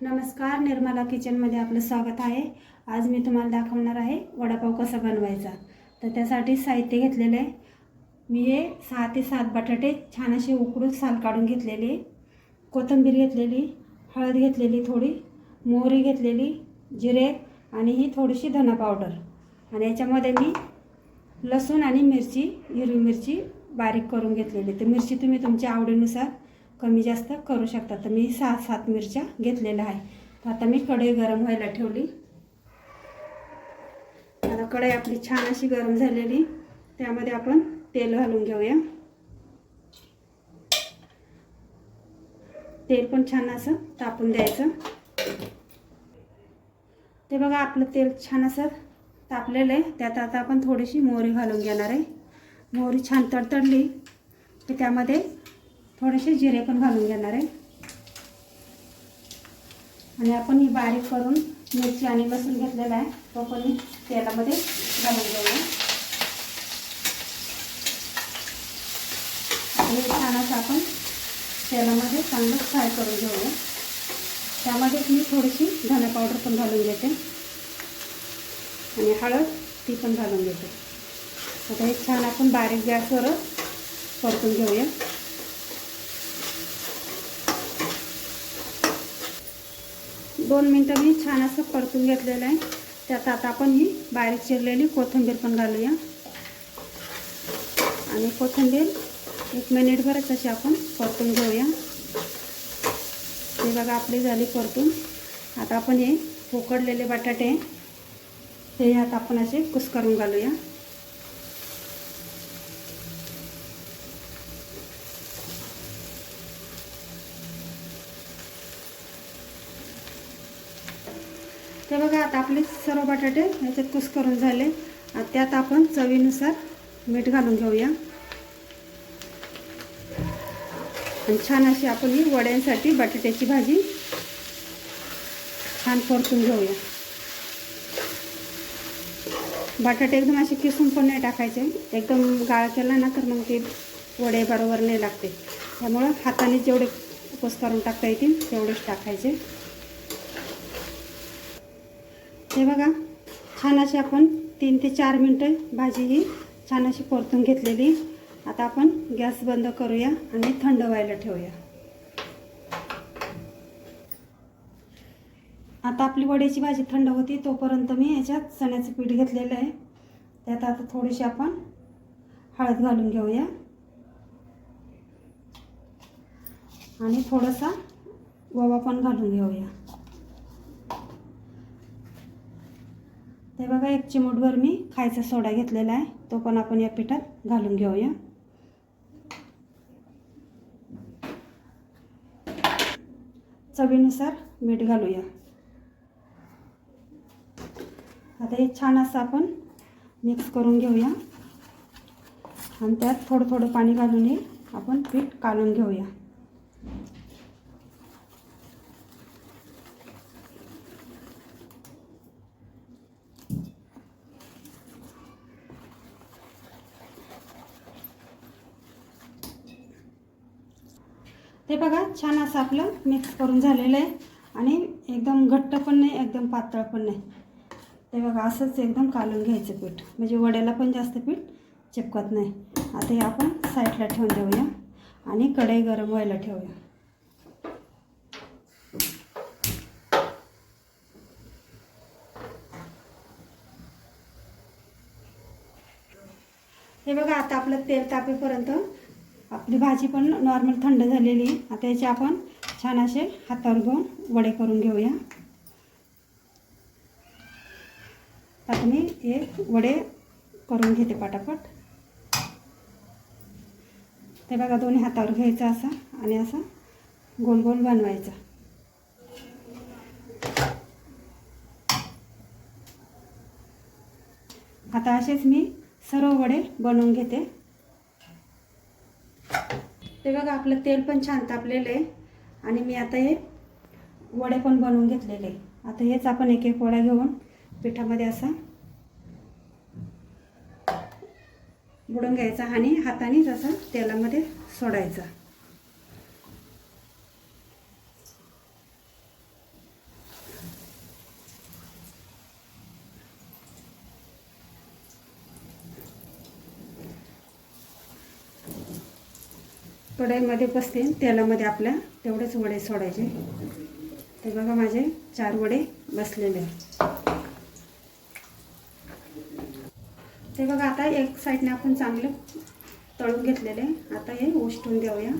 नमस्कार निर्मला किचनमध्ये आपलं स्वागत आहे. आज मी तुम्हाला दाखवणार आहे वडापाव कसा बनवायचा. तर त्यासाठी साहित्य घेतलेलं आहे. मी हे सहा ते सात बटाटे छान असे उकडून साल काढून घेतलेले. कोथिंबीर घेतलेली हळद घेतलेली थोडी मोहरी घेतलेली जिरे आणि ही थोडीशी धना पावडर. आणि याच्यामध्ये मी लसूण आणि मिरची हिरवी मिरची बारीक करून घेतलेली. तर मिरची तुम्ही तुमच्या आवडीनुसार कमी जास्त करू शकता. तर मी सहा सात मिरच्या घेतलेल्या आहे तर आता मी कढई गरम व्हायला ठेवली. आता कढई आपली छान अशी गरम झालेली. त्यामध्ये आपण तेल घालून घेऊया. तेल पण छान असं तापून द्यायचं. ते बघा आपलं तेल छान असं तापलेलं आहे. त्यात आता आपण थोडीशी मोहरी घालून घेणार आहे. मोहरी छान तडतडली. की त्यामध्ये थोडेसे जिरे पण घालून घेणार आहे. आणि आपण ही बारीक करून मिरची आणि लसूण घेतलेला आहे. तो पण मी तेलामध्ये घालून घेऊया. आणि छान असं आपण तेलामध्ये चांगलं फ्राय करून घेऊया. त्यामध्ये मी थोडीशी धने पावडर पण घालून घेते. आणि हळद ती पण घालून घेते. आता हे छान आपण बारीक गॅसवरच परतून घेऊया. दोन मिनटं मी छान असं परतून घेतलेलं आहे. त्यात आता आपण ही बारीक चिरलेली कोथिंबीर पण घालूया. आणि कोथिंबीर एक मिनिटभरच अशी आपण परतून घेऊया. हे बघा आपली झाली परतून. आता आपण हे उकडलेले बटाटे हे आता आपण असे कुस करून घालूया. ते बघा आता आपले सर्व बटाटे याच्यात कुस करून झाले. आणि त्यात आपण चवीनुसार मीठ घालून घेऊया. आणि छान अशी आपण ही वड्यांसाठी बटाट्याची भाजी छान परतून घेऊया. बटाटे एकदम असे किसून पण नाही टाकायचे. एकदम गाळ केला ना तर मग ते वडे बरोबर नाही लागते. त्यामुळं हाताने जेवढे कुस करून टाकता येतील तेवढेच टाकायचे. हे बघा छान अशी आपण तीन ते चार मिनटं भाजी ही छान अशी परतून घेतलेली. आता आपण गॅस बंद करूया आणि थंड व्हायला ठेवूया. आता आपली वड्याची भाजी थंड होती तोपर्यंत मी याच्यात चण्याचं पीठ घेतलेलं आहे. त्यात आता थोडीशी आपण हळद घालून घेऊया. आणि थोडासा ओवा पण घालून घेऊया. ते बघा एक चिमूटभर मी खायचा सोडा घेतलेला आहे. तो पण आपण या पिठात घालून घेऊया. चवीनुसार मीठ घालूया. आता हे छान असं आपण मिक्स करून घेऊया. आणि त्यात थोडं थोडं पाणी घालून हे आपण पीठ काढून घेऊया. ते बघा छान असं आपलं मिक्स करून झालेलं आहे. आणि एकदम घट्ट पण नाही एकदम पातळ पण नाही. ते बघा असंच एकदम कालून घ्यायचं पीठ. म्हणजे वड्याला पण जास्त पीठ चिपकत नाही. आता हे आपण साईडला ठेवून देऊया आणि कढई गरम व्हायला ठेवूया. हे बघा आता आपलं तेल तापेपर्यंत आपली भाजी पण नॉर्मल थंड झालेली आहे. आता याचे आपण छान असे हातावर घेऊन वडे करून घेऊया. आता मी हे वडे करून घेते पटापट. ते बघा दोन्ही हातावर घ्यायचं असं आणि असं गोल गोल बनवायचं. आता असेच मी सर्व वडे बनवून घेते. ते बघा आपलं तेल पण छान तापलेलं आहे. आणि मी आता हे वडे पण बनवून घेतलेले. आता हेच आपण एक एक वडा घेऊन पिठामध्ये असा बुडून घ्यायचा आणि हाताने जसं तेलामध्ये सोडायचा. कढईमध्ये बसते तेलामध्ये आपल्या तेवढेच वडे सोडायचे. ते बघा माझे चार वडे बसलेले. ते बघा आता एक साईडने आपण चांगले तळून घेतलेले. आता हे उष्टून देऊया.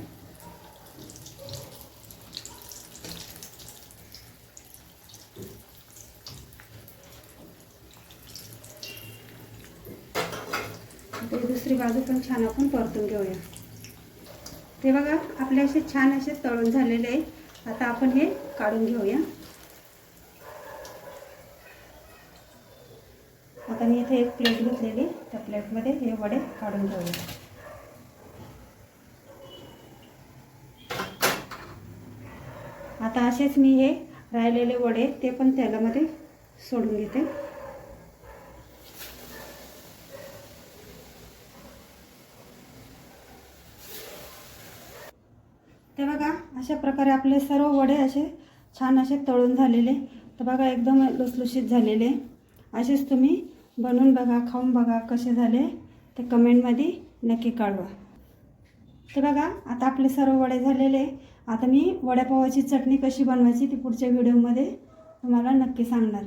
दुसरी बाजू पण छान आपण परतून घेऊया. ते बघा आपले असे छान असे तळून झालेले आहे आता आपण हे काढून घेऊया. आता मी इथे एक प्लेट घेतलेली. त्या प्लेटमध्ये हे वडे काढून घेऊया. आता असेच मी हे राहिलेले वडे ते पण तेलामध्ये सोडून घेते ते बघा अशा प्रकारे आपले सर्व वडे असे छान असे तळून झालेले. तर बघा एकदम लुसलुशीत झालेले. असेच तुम्ही बनवून बघा खाऊन बघा कसे झाले. ते कमेंटमध्ये नक्की कळवा. ते बघा आता आपले सर्व वडे झालेले. आता मी वड्यापावाची चटणी कशी बनवायची ती पुढच्या व्हिडिओमध्ये तुम्हाला नक्की सांगणार.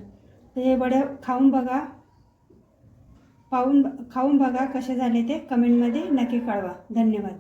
तर हे वडे खाऊन बघा. पाहून खाऊन बघा कसे झाले ते कमेंटमध्ये नक्की कळवा. धन्यवाद.